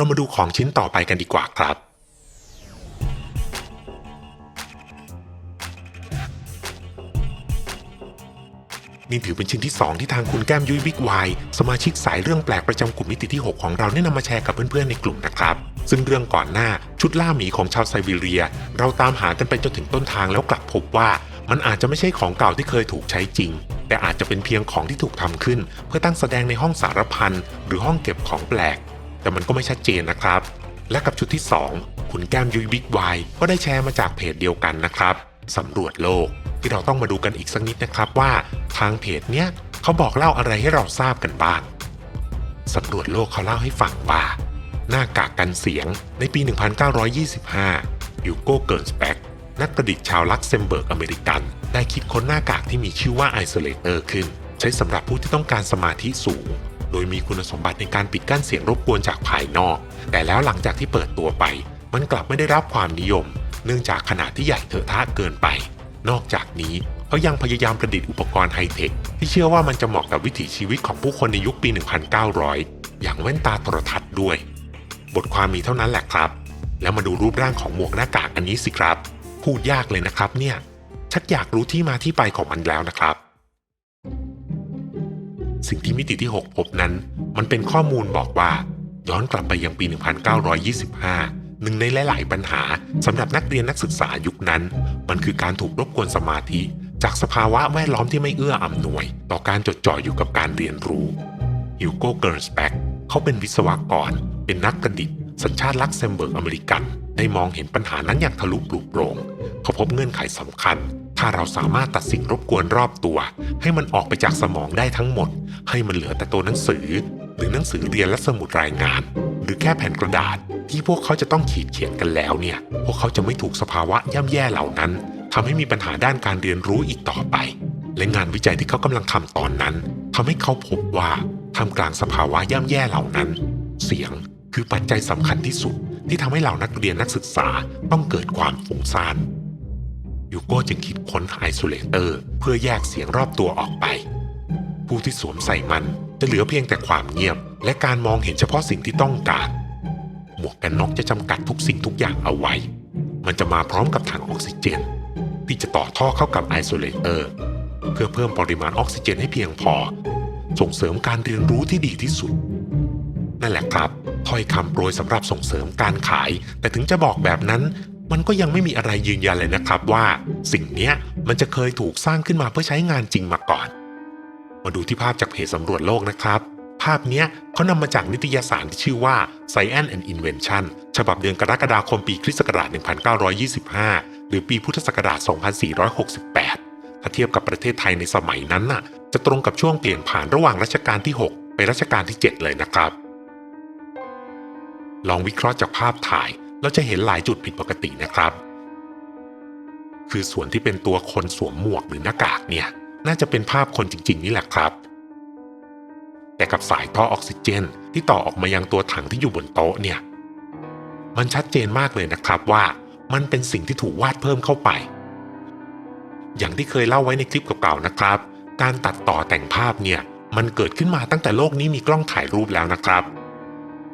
เรามาดูของชิ้นต่อไปกันดีกว่าครับ นี่ถือเป็นชิ้นที่ 2 ที่ทางคุณแก้มยุ้ยบิ๊กไวสมาชิกสายเรื่องแปลกประจำกลุ่มมิติที่ 6 ของเราได้นำมาแชร์กับเพื่อนๆในกลุ่มนะครับ ซึ่งเรื่องก่อนหน้าชุดล่าหมีของชาวไซบีเรีย เราตามหากันไปจนถึงต้นทางแล้วกลับพบว่ามันอาจจะไม่ใช่ของเก่าที่เคยถูกใช้จริง แต่อาจจะเป็นเพียงของที่ถูกทำขึ้น เพื่อตั้งแสดงในห้องสารพันหรือห้องเก็บของแปลก แต่มันก็ไม่ชัดเจนนะครับ และกับชุดที่ 2 คุณแก้มยุ้ยบิ๊กไวก็ได้แชร์มาจากเพจเดียวกันนะครับสำรวจโลกที่เราต้องมาดูกันอีกสักนิดนะครับว่าทางเพจเนี้ยเขาบอกเล่าอะไรให้เราทราบกันบ้างสำรวจโลกเขาเล่าให้ฟังว่า หน้ากากกันเสียงในปี 1925ยูโก้เกิร์นสแป็กนักประดิษฐ์ชาวลักเซมเบิร์กอเมริกัน ได้คิดค้นหน้ากากที่มีชื่อว่าไอโซเลเตอร์ขึ้น ใช้สำหรับผู้ที่ต้องการสมาธิสูง โดยมีคุณสมบัติในการปิดกั้นเสียงรบกวนจากภายนอก แต่แล้วหลังจากที่เปิดตัวไป มันกลับไม่ได้รับความนิยม เนื่องจากขนาดที่ใหญ่เถอะทะเกินไป นอกจากนี้เขายังพยายามประดิษฐ์อุปกรณ์ไฮเทคที่เชื่อว่ามันจะเหมาะกับวิถีชีวิตของผู้คนในยุคปี 1900 อย่างแว่นตาโทรทัศน์ด้วย บทความมีเท่านั้นแหละครับ แล้วมาดูรูปร่างของหมวกหน้ากากอันนี้สิครับ พูดยากเลยนะครับเนี่ย ชักอยากรู้ที่มาที่ไปของมันแล้วนะครับ สิ่งที่มิติที่ 6 พบนั้น มันเป็นข้อมูลบอกว่า ย้อนกลับไปยังปี 1925 หนึ่งในหลาย ๆ ปัญหาสำหรับนักเรียนนักศึกษายุคนั้น มันคือการถูกรบกวนสมาธิ จากสภาวะแวดล้อมที่ไม่เอื้ออำนวย ต่อการจดจ่ออยู่กับการเรียนรู้ฮิวโก้เกิร์สแบ็กเขาเป็นวิศวกร เป็นนักประดิษฐ์สัญชาติลักเซมเบิร์กอเมริกัน ได้มองเห็นปัญหานั้นอย่างทะลุปลุกโปรงเขาพบเงื่อนไขสำคัญ ถ้าเราสามารถตัดสิ่งรบกวนรอบตัว ให้มันออกไปจากสมองได้ทั้งหมด ให้มันเหลือแต่ตัวหนังสือ หรือหนังสือเรียนและสมุดรายงาน หรือแค่แผ่นกระดาษ ที่พวกเขาจะต้องขีดเขียนกันแล้วเนี่ย พวกเขาจะไม่ถูกสภาวะย่ำแย่เหล่านั้นทำให้มีปัญหาด้านการเรียนรู้อีกต่อไป และงานวิจัยที่เขากำลังทำตอนนั้นทำให้เขาพบว่าท่ามกลางสภาวะย่ำแย่เหล่านั้น เสียงคือปัจจัยสำคัญที่สุดที่ทำให้เหล่านักเรียนนักศึกษาต้องเกิดความฟุ้งซ่าน ยูโก้จึงคิดค้นไอโซเลเตอร์ เพื่อแยกเสียงรอบตัวออกไป ผู้ที่สวมใส่มันจะเหลือเพียงแต่ความเงียบ และการมองเห็นเฉพาะสิ่งที่ต้องการ หมวกกันน็อกจะจำกัดทุกสิ่งทุกอย่างเอาไว้ มันจะมาพร้อมกับถังออกซิเจน ที่จะต่อท่อเข้ากับไอโซเลเตอร์ เพื่อเพิ่มปริมาณออกซิเจนให้เพียงพอ ส่งเสริมการเรียนรู้ที่ดีที่สุด นั่นแหละครับถ้อยคำโปรยสำหรับส่งเสริมการขาย แต่ถึงจะบอกแบบนั้น มันก็ยังไม่มีอะไรยืนยันเลยนะครับว่า สิ่งนี้มันจะเคยถูกสร้างขึ้นมาเพื่อใช้งานจริงมาก่อน มาดูที่ภาพจากเพจสำรวจโลกนะครับ ภาพนี้เขานำมาจากนิตยสารที่ชื่อว่า Science and Invention ฉบับเดือนกรกฎาคมปีคริสต์ศักราช 1925 หรือปีพุทธศักราช 2468 ถ้าเทียบกับประเทศไทยในสมัยนั้นน่ะ จะตรงกับช่วงเปลี่ยนผ่านระหว่างรัชกาลที่ 6 ไปรัชกาลที่ 7 เลยนะครับ ลองวิเคราะห์จากภาพถ่าย เราจะเห็นหลายจุดผิดปกตินะครับ คือส่วนที่เป็นตัวคนสวมหมวกหรือหน้ากากเนี่ย น่าจะเป็นภาพคนจริง ๆ นี่แหละครับ แต่กับสายท่อออกซิเจน ที่ต่อออกมายังตัวถังที่อยู่บนโต๊ะเนี่ย มันชัดเจนมากเลยนะครับว่ามันเป็นสิ่งที่ถูกวาดเพิ่มเข้าไป อย่างที่เคยเล่าไว้ในคลิปเก่าๆนะครับ การตัดต่อแต่งภาพเนี่ย มันเกิดขึ้นมาตั้งแต่โลกนี้มีกล้องถ่ายรูปแล้วนะครับ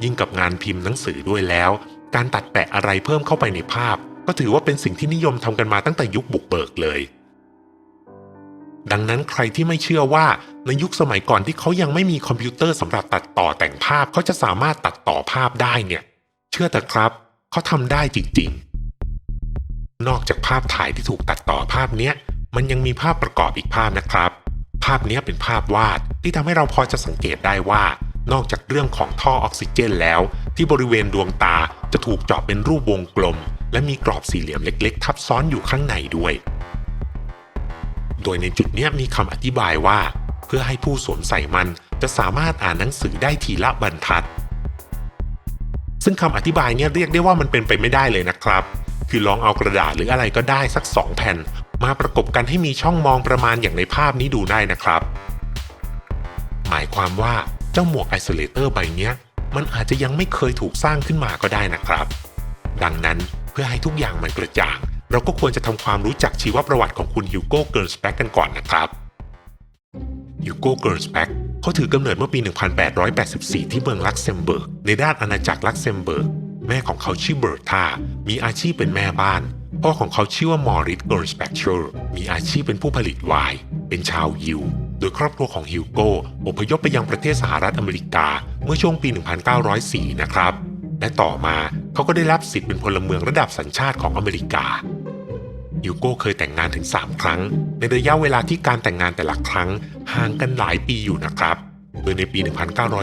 ยิ่งกับงานพิมพ์หนังสือด้วยแล้ว การตัดแปะอะไรเพิ่มเข้าไปในภาพ ก็ถือว่าเป็นสิ่งที่นิยมทำกันมาตั้งแต่ยุคบุกเบิกเลย ดังนั้นใครที่ไม่เชื่อว่าในยุคสมัยก่อนที่เขายังไม่มีคอมพิวเตอร์สำหรับตัดต่อแต่งภาพเขาจะสามารถตัดต่อภาพได้เนี่ย เชื่อแต่ครับเขาทำได้จริงๆ นอกจากภาพถ่ายที่ถูกตัดต่อภาพเนี้ยมันยังมีภาพประกอบอีกภาพนะครับ ภาพเนี้ยเป็นภาพวาดที่ทำให้เราพอจะสังเกตได้ว่า นอกจากเรื่องของท่อออกซิเจนแล้ว ที่บริเวณดวงตาจะถูกเจาะเป็นรูปวงกลม และมีกรอบสี่เหลี่ยมเล็ก ๆ ทับซ้อนอยู่ข้างในด้วย โดยในจุดนี้มีคำอธิบายว่า เพื่อให้ผู้สวมใส่มันจะสามารถอ่านหนังสือได้ทีละบรรทัด ซึ่งคำอธิบายเนี่ยเรียกได้ว่ามันเป็นไปไม่ได้เลยนะครับ คือลองเอากระดาษหรืออะไรก็ได้สักสองแผ่น มาประกบกันให้มีช่องมองประมาณอย่างในภาพนี้ดูได้นะครับ หมายความว่าเจ้าหมวกไอโซเลเตอร์ใบนี้ มันอาจจะยังไม่เคยถูกสร้างขึ้นมาก็ได้นะครับ ดังนั้นเพื่อให้ทุกอย่างมันกระจ่าง เราก็ควรจะทำความรู้จักชีวประวัติของคุณฮิวโก้เกิร์ลสแป็กกันก่อนนะครับฮิวโก้เกิร์ลสแป็กเขาถือกำเนิดเมื่อปี 1884 ที่เมืองลักเซมเบิร์กในด้านอาณาจักรลักเซมเบิร์กแม่ของเขาชื่อเบิร์ธามีอาชีพเป็นแม่บ้าน พ่อของเขาชื่อว่ามอริสเกิร์สแบชเชอร์ มีอาชีพเป็นผู้ผลิตไวน์ เป็นชาวยิว โดยครอบครัวของฮิวโกอพยพไปยังประเทศสหรัฐอเมริกา เมื่อช่วงปี 1904 นะครับ และต่อมาเขาก็ได้รับสิทธิ์เป็นพลเมืองระดับสัญชาติของอเมริกาฮิวโกเคยแต่งงานถึง 3 ครั้ง ในระยะเวลาที่การแต่งงานแต่ละครั้งห่างกันหลายปีอยู่นะครับโดยในปี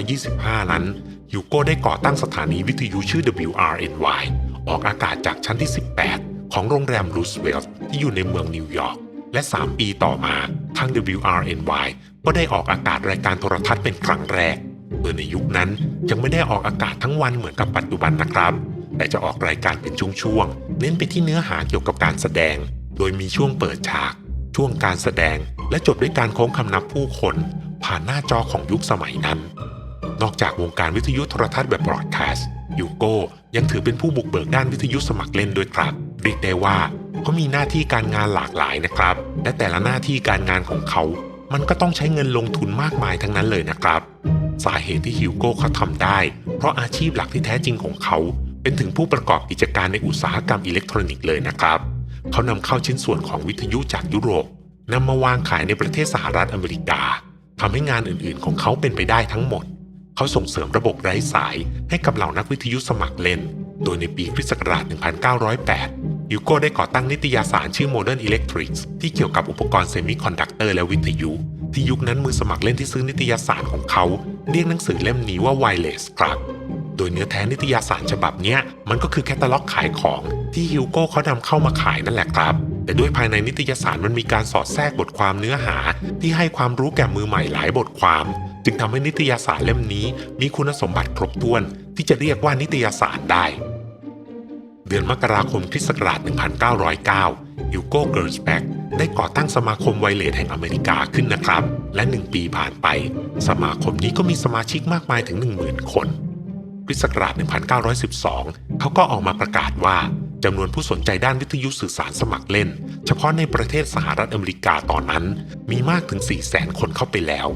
1925 นั้นฮิวโกได้ก่อตั้งสถานีวิทยุชื่อ WRNY ออกอากาศจากชั้นที่ 18 ของโรงแรมรูสเวลต์ที่อยู่ในเมืองนิวยอร์ก และ 3 ปีต่อมาทาง WRNY ก็ได้ออกอากาศรายการโทรทัศน์เป็นครั้งแรกโดยในยุคนั้นยังไม่ได้ออกอากาศทั้งวันเหมือนกับปัจจุบันนะครับ แต่จะออกรายการเป็นช่วงๆเน้นไปที่เนื้อหาเกี่ยวกับการแสดง โดยมีช่วงเปิดฉาก ช่วงการแสดง และจบด้วยการโค้งคำนับผู้คน ผ่านหน้าจอของยุคสมัยนั้น นอกจากวงการวิทยุโทรทัศน์แบบบรอดแคสต์ยูโก้ยังถือเป็นผู้บุกเบิกด้านวิทยุสมัครเล่นด้วยครับเรียกได้ว่า เขามีหน้าที่การงานหลากหลายนะครับ และแต่ละหน้าที่การงานของเขา มันก็ต้องใช้เงินลงทุนมากมายทั้งนั้นเลยนะครับ สาเหตุที่ฮิวโก้เขาทำได้ เพราะอาชีพหลักที่แท้จริงของเขา เป็นถึงผู้ประกอบกิจการในอุตสาหกรรมอิเล็กทรอนิกส์เลยนะครับ เขานำเข้าชิ้นส่วนของวิทยุจากยุโรปนำมาวางขายในประเทศสหรัฐอเมริกาทำให้งานอื่นๆ ของเขาเป็นไปได้ทั้งหมด เขาส่งเสริมระบบไร้สายให้กับเหล่านักวิทยุสมัครเล่น โดยในปีคริสต์ศักราช 1908 ยูโก้ได้ก่อตั้งนิตยสารชื่อ Modern Electrics ที่เกี่ยวกับอุปกรณ์เซมิคอนดักเตอร์และวิทยุ ที่ยุคนั้นมือสมัครเล่นที่ซื้อนิตยสารของเขา เรียกหนังสือเล่มนี้ว่า Wireless ครับ โดยเนื้อแท้นิตยสารฉบับนี้มันก็คือแคตตาล็อกขายของที่ฮิวโก้เขานำเข้ามาขายนั่นแหละครับ แต่ด้วยภายในนิตยสารมันมีการสอดแทรกบทความเนื้อหา ที่ให้ความรู้แก่มือใหม่หลายบทความ จึงทำให้นิตยสารเล่มนี้ มีคุณสมบัติครบถ้วน ที่จะเรียกว่านิตยสารได้ ดือนมกราคมคริสต์ศักราช 1909ฮิวโก้เกิร์สแบ็กได้ก่อตั้งสมาคมไวเลสแห่งอเมริกาขึ้นนะครับ และ 1 ปีผ่านไป สมาคมนี้ก็มีสมาชิกมากมายถึง 10,000 คนคริสต์ศักราช 1912 เขาก็ออกมาประกาศว่าจำนวนผู้สนใจด้านวิทยุสื่อสารสมัครเล่น เฉพาะในประเทศสหรัฐอเมริกาตอนนั้น มีมากถึง 400,000 คนเข้าไปแล้ว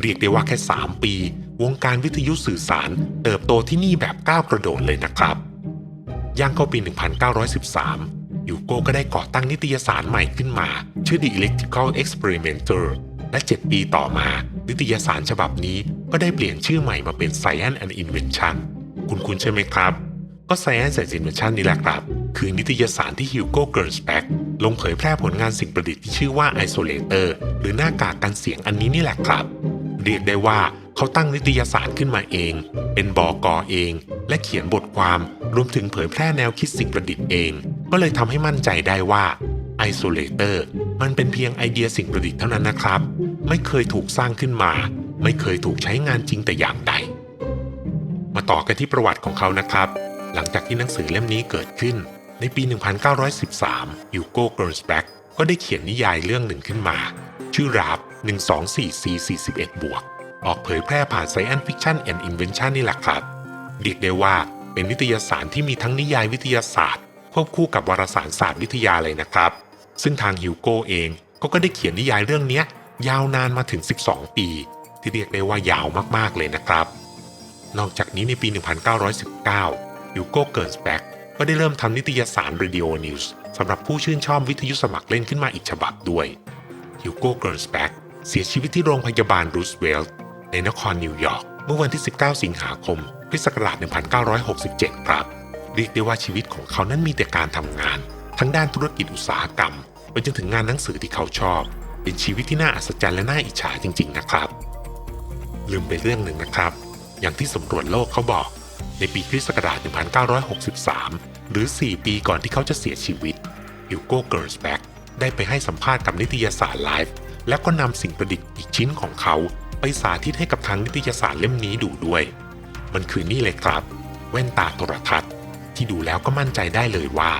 เรียกได้ว่าแค่ 3 ปี วงการวิทยุสื่อสาร เติบโตที่นี่แบบก้าวกระโดดเลยนะครับ ย่างเข้าปี 1913 ยูโก้ก็ได้ก่อตั้งนิตยสารใหม่ขึ้นมา ชื่อ The Electrical Experimenter และ 7 ปีต่อมา นิตยสารฉบับนี้ก็ได้เปลี่ยนชื่อใหม่มาเป็น Science and Invention คุณคุณใช่ไหมครับ ก็ Science and Invention นี่แหละครับ คือนิตยสารที่ฮิวโก้เกิร์สแบ็กลงเผยแพร่ผลงานสิ่งประดิษฐ์ที่ชื่อว่า Isolator หรือหน้ากากกันเสียงอันนี้นี่แหละครับ เรียกได้ว่าเขาตั้งนิตยสารขึ้นมาเอง เป็นบอกอเอง และเขียนบทความ รวมถึงเผยแพร่แนวคิดสิ่งประดิษฐ์เอง ก็เลยทำให้มั่นใจได้ว่า Isolator มันเป็นเพียงไอเดียสิ่งประดิษฐ์เท่านั้นนะครับ ไม่เคยถูกสร้างขึ้นมา ไม่เคยถูกใช้งานจริงแต่อย่างใด มาต่อกันที่ประวัติของเขานะครับ หลังจากที่หนังสือเล่มนี้เกิดขึ้น ในปี 1913ยูโก้เกิร์สแบ็กก็ได้เขียนนิยายเรื่องหนึ่งขึ้นมา ชื่อราบ 124C41 บวก ออกเผยแพร่ผ่าน Science Fiction and Invention นี่แหละครับเรียกได้ว่า เป็นนิตยสารที่มีทั้งนิยายวิทยาศาสตร์ ควบคู่กับวารสารศาสตร์วิทยาเลยนะครับ ซึ่งทางฮิวโก้เองก็ก็ได้เขียนนิยายเรื่องนี้ยาวนานมาถึง 12 ปี ที่เรียกได้ว่ายาวมากๆเลยนะครับ นอกจากนี้ในปี 1919ยูโก้เกิร์สแบกก็ได้เริ่มทำนิตยสาร Radio News สำหรับผู้ชื่นชอบวิทยุสมัครเล่นขึ้นมาอีกฉบับด้วยยูโก้เกิร์สแบกเสียชีวิตที่โรงพยาบาลรูสเวลต์ในนครนิวยอร์ก เมื่อวันที่ 19 สิงหาคมพุทธศักราช 1967 ครับ เรียกได้ว่าชีวิตของเขานั้นมีแต่การทำงาน ทั้งด้านธุรกิจอุตสาหกรรมไปจนถึงงานหนังสือที่เขาชอบ เป็นชีวิตที่น่าอัศจรรย์และน่าอิจฉาจริง ๆ นะครับ ลืมไปเรื่องหนึ่งนะครับ อย่างที่สำรวจโลกเขาบอก ในปีคริสต์ศักราช 1963 หรือ 4 ปีก่อนที่เขาจะเสียชีวิตฮิวโก้เกิร์สแบ็กได้ไปให้สัมภาษณ์กับนิตยสารไลฟ์แล้วก็นำสิ่งประดิษฐ์อีกชิ้นของเขา สาธิตให้กับทางนิตยสารเล่มนี้ดูด้วย มันคือนี่เลยครับ แว่นตาโทรทัศน์ ที่ดูแล้วก็มั่นใจได้เลยว่า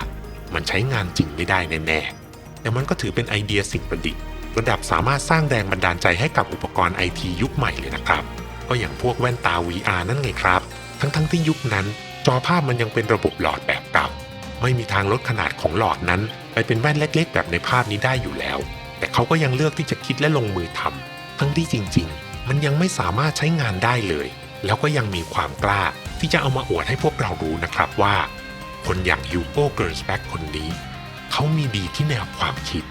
มันใช้งานจริงไม่ได้แน่ๆ แต่มันก็ถือเป็นไอเดียสิ่งประดิษฐ์ ระดับสามารถสร้างแรงบันดาลใจให้กับอุปกรณ์ไอทียุคใหม่เลยนะครับ ก็อย่างพวกแว่นตา VR นั่นไงครับ ทั้งๆทที่ยุคนั้น จอภาพมันยังเป็นระบบหลอดแบบเก่าไม่มีทางลดขนาดของหลอดนั้น ไปเป็นแว่นเล็ก ๆ แบบในภาพนี้ได้อยู่แล้ว แต่เขาก็ยังเลือกที่จะคิดและลงมือทำทั้งที่จริง ๆ มันยังไม่สามารถใช้งานได้เลย แล้วก็ยังมีความกล้าที่จะเอามาอวดให้พวกเรารู้นะครับว่า คนอย่างฮิวโก้เกิร์สแบ็กคนนี้ เขามีดีที่แนวความคิด